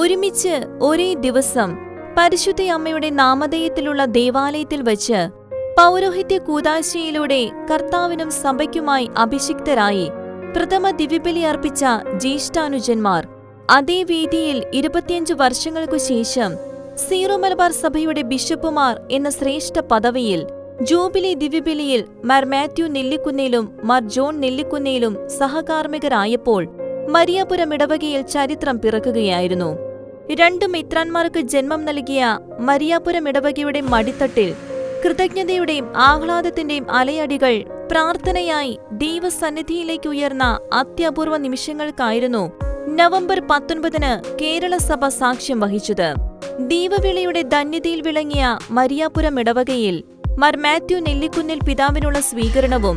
ഒരുമിച്ച് ഒരേ ദിവസം പരിശുദ്ധ അമ്മയുടെ നാമധേയത്തിലുള്ള ദേവാലയത്തിൽ വച്ച് പൗരോഹിത്യ കൂതാശയിലൂടെ കർത്താവിനും സഭയ്ക്കുമായി അഭിഷിക്തരായി പ്രഥമ ദിവ്യബലി അർപ്പിച്ച ജ്യേഷ്ഠാനുജന്മാർ. അതേ വേദിയിൽ ഇരുപത്തിയഞ്ച് വർഷങ്ങൾക്കു ശേഷം സീറോ മലബാർ സഭയുടെ ബിഷപ്പുമാർ എന്ന ശ്രേഷ്ഠ പദവിയിൽ ജൂബിലി ദിവ്യബലിയിൽ മാർ മാത്യു നെല്ലിക്കുന്നേലും മാർ ജോൺ നെല്ലിക്കുന്നേലും സഹകാർമ്മികരായപ്പോൾ മരിയാപുരം ഇടവകയിൽ ചരിത്രം പിറക്കുകയായിരുന്നു. രണ്ടു മിത്രാന്മാർക്ക് ജന്മം നൽകിയ മരിയാപുരം ഇടവകയുടെ മടിത്തട്ടിൽ കൃതജ്ഞതയുടെയും ആഹ്ലാദത്തിന്റെയും അലയടികൾ പ്രാർത്ഥനയായി ദൈവസന്നിധിയിലേക്ക് ഉയർന്ന അത്യപൂർവ നിമിഷങ്ങൾക്കായിരുന്നു നവംബർ പത്തൊൻപതിന് കേരള സഭ സാക്ഷ്യം വഹിച്ചത്. ദീപവിളിയുടെ ധന്യതയിൽ വിളങ്ങിയ മരിയാപുരം ഇടവകയിൽ മർ മാത്യു നെല്ലിക്കുന്നിൽ പിതാവിനുള്ള സ്വീകരണവും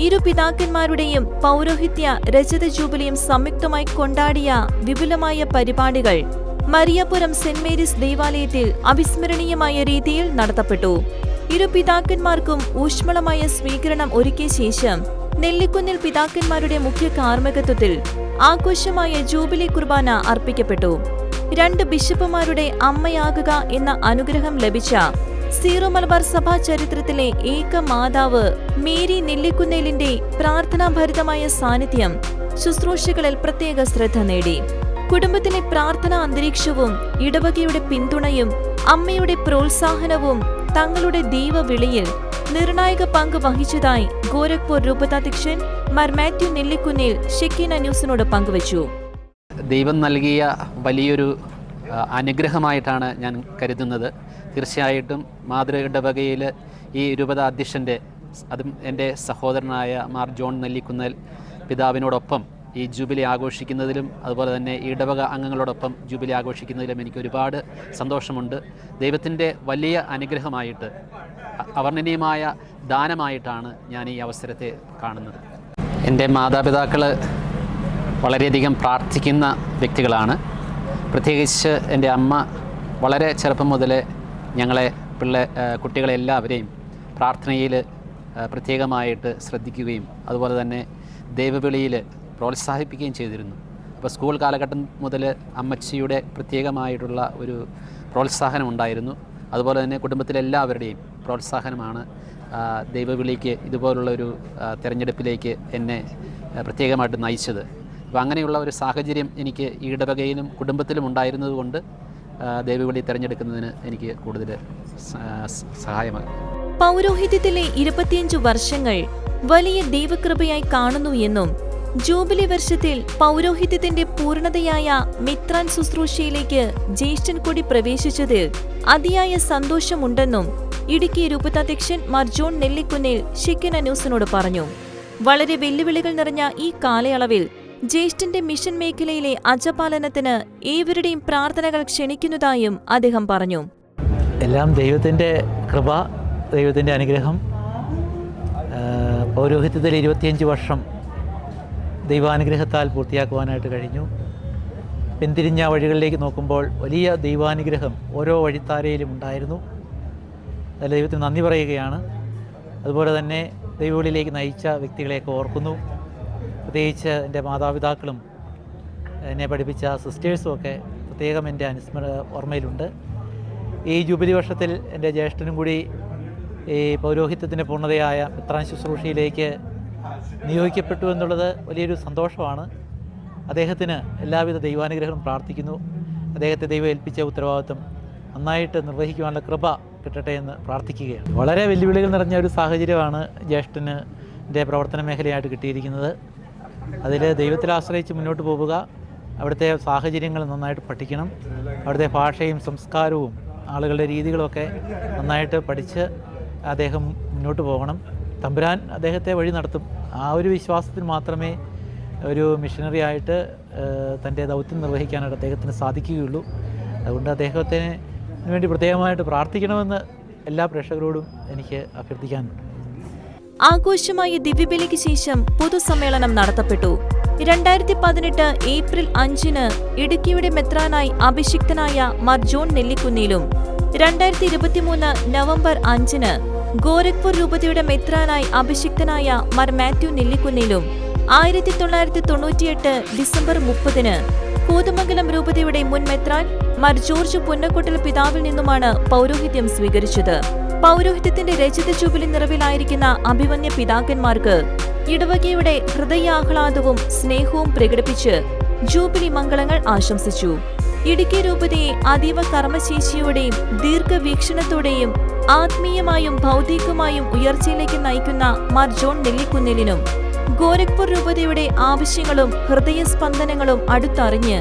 ഇരു പിതാക്കന്മാരുടെയും പൗരോഹിത്യ രജത ജൂബിലിയും സംയുക്തമായി കൊണ്ടാടിയ വിപുലമായ പരിപാടികൾ മരിയാപുരം സെന്റ് മേരീസ് ദേവാലയത്തിൽ അവിസ്മരണീയമായ രീതിയിൽ നടത്തപ്പെട്ടു. ഇരു പിതാക്കന്മാർക്കും ഊഷ്മളമായ സ്വീകരണം ഒരുക്കിയ ശേഷം നെല്ലിക്കുന്നിൽ പിതാക്കന്മാരുടെ മുഖ്യ കാർമ്മികത്വത്തിൽ ആഘോഷമായ ജൂബിലി കുർബാന അർപ്പിക്കപ്പെട്ടു. രണ്ട് ബിഷപ്പുമാരുടെ അമ്മയാകുക എന്ന അനുഗ്രഹം ലഭിച്ച സീറോ മലബാർ സഭാ ചരിത്രത്തിലെ ഏക മാതാവ് മേരി നെല്ലിക്കുന്നേലിന്റെ പ്രാർത്ഥനാഭരിതമായ സാന്നിധ്യം ശുശ്രൂഷകളിൽ പ്രത്യേക ശ്രദ്ധ നേടി. കുടുംബത്തിലെ പ്രാർത്ഥനാ അന്തരീക്ഷവും ഇടവകയുടെ പിന്തുണയും അമ്മയുടെ പ്രോത്സാഹനവും തങ്ങളുടെ ദൈവവിളിയിൽ നിർണായക പങ്ക് വഹിച്ചതായി ഗോരഖ്പൂർ രൂപതാധ്യക്ഷൻ മർ മാത്യു നെല്ലിക്കുന്നിൽ ഷെക്കീന ന്യൂസിനോട് പങ്കുവച്ചു. ദൈവം നൽകിയ വലിയൊരു അനുഗ്രഹമായിട്ടാണ് ഞാൻ കരുതുന്നത്. തീർച്ചയായിട്ടും മാതൃ ഇടവകയിൽ ഈ രൂപത അധ്യക്ഷന്റെ അതും എന്റെ സഹോദരനായ മാർ ജോൺ നെല്ലിക്കുന്നൽ പിതാവിനോടൊപ്പം ഈ ജൂബിലി ആഘോഷിക്കുന്നതിലും അതുപോലെ തന്നെ ഇടവക അംഗങ്ങളോടൊപ്പം ജൂബിലി ആഘോഷിക്കുന്നതിലും എനിക്ക് ഒരുപാട് സന്തോഷമുണ്ട്. ദൈവത്തിന്റെ വലിയ അനുഗ്രഹമായിട്ട് അവർണനീയമായ ദാനമായിട്ടാണ് ഞാൻ ഈ അവസരത്തെ കാണുന്നത്. എന്റെ മാതാപിതാക്കൾ വളരെയധികം പ്രാർത്ഥിക്കുന്ന വ്യക്തികളാണ്. പ്രത്യേകിച്ച് എന്റെ അമ്മ വളരെ ചെറുപ്പം മുതലേ ഞങ്ങളെ പിള്ളേ കുട്ടികളെ എല്ലാവരെയും പ്രാർത്ഥനയിൽ പ്രത്യേകമായിട്ട് ശ്രദ്ധിക്കുകയും അതുപോലെ തന്നെ ദൈവവിളിയിൽ പ്രോത്സാഹിപ്പിക്കുകയും ചെയ്തിരുന്നു. അപ്പോൾ സ്കൂൾ കാലഘട്ടം മുതൽ അമ്മച്ചിയുടെ പ്രത്യേകമായിട്ടുള്ള ഒരു പ്രോത്സാഹനം ഉണ്ടായിരുന്നു. അതുപോലെ തന്നെ കുടുംബത്തിലെല്ലാവരുടെയും പ്രോത്സാഹനമാണ് ആ, ദൈവവിളിക്ക് ഇതുപോലുള്ള ഒരു തിരഞ്ഞെടുപ്പിലേക്ക് എന്നെ പ്രത്യേകമായിട്ട് നയിച്ചത്. അപ്പോൾ അങ്ങനെയുള്ള ഒരു സാഹചര്യം എനിക്ക് ഈ ഇടവകയിലും കുടുംബത്തിലും ഉണ്ടായിരുന്നതുകൊണ്ട് ദൈവവിളി തിരഞ്ഞെടുക്കുന്നതിന് എനിക്ക് കൂടുതൽ സഹായമായി. പൗരോഹിത്യത്തിലെ ഇരുപത്തിയഞ്ച് വർഷങ്ങൾ വലിയ ദൈവകൃപയായി കാണുന്നു എന്നും ജൂബിലി വർഷത്തിൽ പൗരോഹിത്യത്തിന്റെ പൂർണതയായ മിത്രാൻ ശുശ്രൂഷയിലേക്ക് ജ്യേഷ്ഠൻ കൂടി പ്രവേശിച്ചതിൽ അതിയായ സന്തോഷമുണ്ടെന്നും ഇടുക്കി രൂപതാധ്യക്ഷൻ മാർ ജോൺ നെല്ലിക്കുന്നിൽ ഷിക്കന ന്യൂസിനോട് പറഞ്ഞു. വളരെ വെല്ലുവിളികൾ നിറഞ്ഞ ഈ കാലയളവിൽ ജ്യേഷ്ഠന്റെ മിഷൻ മേഖലയിലെ അജപാലനത്തിന് ഏവരുടെയും പ്രാർത്ഥനകൾ ക്ഷണിക്കുന്നതായും അദ്ദേഹം പറഞ്ഞു. എല്ലാം ദൈവത്തിന്റെ കൃപ ദൈവത്തിന്റെ അനുഗ്രഹം പൗരോഹിത്യത്തിൽ ഇരുപത്തിയഞ്ച് വർഷം ദൈവാനുഗ്രഹത്താൽ പൂർത്തിയാക്കുവാനായിട്ട് കഴിഞ്ഞു. പിന്തിരിഞ്ഞ വഴികളിലേക്ക് നോക്കുമ്പോൾ വലിയ ദൈവാനുഗ്രഹം ഓരോ വഴിത്താരയിലും ഉണ്ടായിരുന്നു. അതിൽ ദൈവത്തിന് നന്ദി പറയുകയാണ്. അതുപോലെ തന്നെ ദൈവവിളിയിലേക്ക് നയിച്ച വ്യക്തികളെയൊക്കെ ഓർക്കുന്നു. പ്രത്യേകിച്ച് എന്റെ മാതാപിതാക്കളും എന്നെ പഠിപ്പിച്ച സിസ്റ്റേഴ്സും ഒക്കെ പ്രത്യേകം എന്റെ അനുസ്മര ഓർമ്മയിലുണ്ട്. ഈ ജൂബിലി വർഷത്തിൽ എന്റെ ജ്യേഷ്ഠനും കൂടി ഈ പൗരോഹിത്യത്തിന്റെ പൂർണതയായ പിത്രാൻ ശുശ്രൂഷയിലേക്ക് നിയോഗിക്കപ്പെട്ടു എന്നുള്ളത് വലിയൊരു സന്തോഷമാണ്. അദ്ദേഹത്തിന് എല്ലാവിധ ദൈവാനുഗ്രഹവും പ്രാർത്ഥിക്കുന്നു. അദ്ദേഹത്തെ ദൈവം ഏൽപ്പിച്ച ഉത്തരവാദിത്വം നന്നായിട്ട് നിർവഹിക്കുവാനുള്ള കൃപ കിട്ടട്ടെ എന്ന് പ്രാർത്ഥിക്കുകയാണ്. വളരെ വെല്ലുവിളികൾ നിറഞ്ഞ ഒരു സാഹചര്യമാണ് ജ്യേഷ്ഠന് എന്റെ പ്രവർത്തന മേഖലയായിട്ട് കിട്ടിയിരിക്കുന്നത്. അതിൽ ദൈവത്തിൽ ആശ്രയിച്ച് മുന്നോട്ട് പോവുക അവിടുത്തെ സാഹചര്യങ്ങൾ നന്നായിട്ട് പഠിക്കണം അവിടുത്തെ ഭാഷയും സംസ്കാരവും ആളുകളുടെ രീതികളൊക്കെ നന്നായിട്ട് പഠിച്ച് അദ്ദേഹം മുന്നോട്ട് പോകണം. തമ്പുരാൻ അദ്ദേഹത്തെ വഴി നടത്തും. ആ ഒരു വിശ്വാസത്തിൽ മാത്രമേ ഒരു മിഷനറി ആയിട്ട് തന്റെ ദൗത്യം നിർവഹിക്കാനായിട്ട് അദ്ദേഹത്തിന് സാധിക്കുകയുള്ളൂ. അതുകൊണ്ട് അദ്ദേഹത്തിന് വേണ്ടി പ്രത്യേകമായിട്ട് പ്രാർത്ഥിക്കണമെന്ന് എല്ലാ പ്രേക്ഷകരോടും എനിക്ക് അഭ്യർത്ഥിക്കാനുണ്ട്. ആഘോഷമായ ദിവ്യബലിക്ക് ശേഷം പൊതുസമ്മേളനം നടത്തപ്പെട്ടു. രണ്ടായിരത്തി പതിനെട്ട് ഏപ്രിൽ അഞ്ചിന് ഇടുക്കിയുടെ മെത്രാനായി അഭിഷിക്തനായ മർ ജോൺ നെല്ലിക്കുന്നിലും. രണ്ടായിരത്തി ഇരുപത്തിമൂന്ന് നവംബർ അഞ്ചിന് ഗോരഖ്പൂർ രൂപതയുടെ മെത്രാനായി അഭിഷിക്തനായ മർ മാത്യു നെല്ലിക്കുന്നിലും ആയിരത്തി തൊള്ളായിരത്തി തൊണ്ണൂറ്റിയെട്ട് ഡിസംബർ മുപ്പതിന് കൂതുമംഗലം രൂപതയുടെ മുൻ മെത്രാൻ മർ ജോർജ് പുന്നക്കൊട്ടൽ പിതാവിൽ നിന്നുമാണ് പൗരോഹിത്യം സ്വീകരിച്ചത്. പൗരോഹിത്യത്തിന്റെ രചിത ജൂബിലി നിറവിലായിരിക്കുന്ന അഭിമന്യ പിതാക്കന്മാർക്ക് ഇടവകയുടെ ഹൃദയാഹ്ലാദവും സ്നേഹവും പ്രകടിപ്പിച്ച് ജൂബിലി മംഗളങ്ങൾ ആശംസിച്ചു. ഇടുക്കി രൂപതയെ അതീവ കർമ്മശേഷിയോടെയും ദീർഘവീക്ഷണത്തോടെയും ആത്മീയമായും ഭൗതികമായും ഉയർച്ചയിലേക്ക് നയിക്കുന്ന മാർ ജോൺ നെല്ലിക്കുന്നിലിനും ഗോരഖ്പൂർ രൂപതയുടെ ആവശ്യങ്ങളും ഹൃദയസ്പന്ദനങ്ങളും അടുത്തറിഞ്ഞ്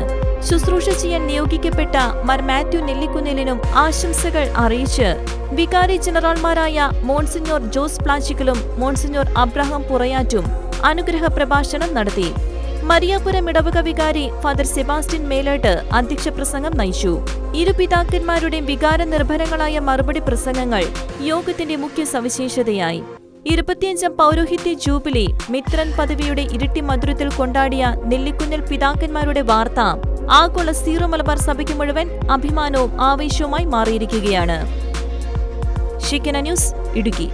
ശുശ്രൂഷ ചെയ്യാൻ നിയോഗിക്കപ്പെട്ട മാർ മാത്യു നെല്ലിക്കുന്നിലിനും ആശംസകൾ അറിയിച്ച് വികാരി ജനറൽമാരായ മോൺസിഞ്ഞോർ ജോസ് പ്ലാച്ചിക്കലും മോൺസിഞ്ഞോർ അബ്രഹാം പുറയാറ്റും അനുഗ്രഹ പ്രഭാഷണം നടത്തി. മരിയാപുരം ഇടവക വികാരി ഫാദർ സെബാസ്റ്റ്യൻ മേലേട്ട് അധ്യക്ഷ പ്രസംഗം നയിച്ചു. ഇരു പിതാക്കന്മാരുടെയും വികാര നിർഭരങ്ങളായ മറുപടി പ്രസംഗങ്ങൾ യോഗത്തിന്റെ മുഖ്യ സവിശേഷതയായി. ഇരുപത്തിയഞ്ചാം പൗരോഹിത്യ ജൂബിലി മിത്രൻ പദവിയുടെ ഇരട്ടി മധുരത്തിൽ കൊണ്ടാടിയ നെല്ലിക്കുന്നിൽ പിതാക്കന്മാരുടെ വാർത്ത ആഗോള സീറോ മലബാർ സഭയ്ക്ക് മുഴുവൻ അഭിമാനവും ആവേശവുമായി മാറിയിരിക്കുകയാണ്. ഷിക്കന ന്യൂസ് ഇടുക്കി.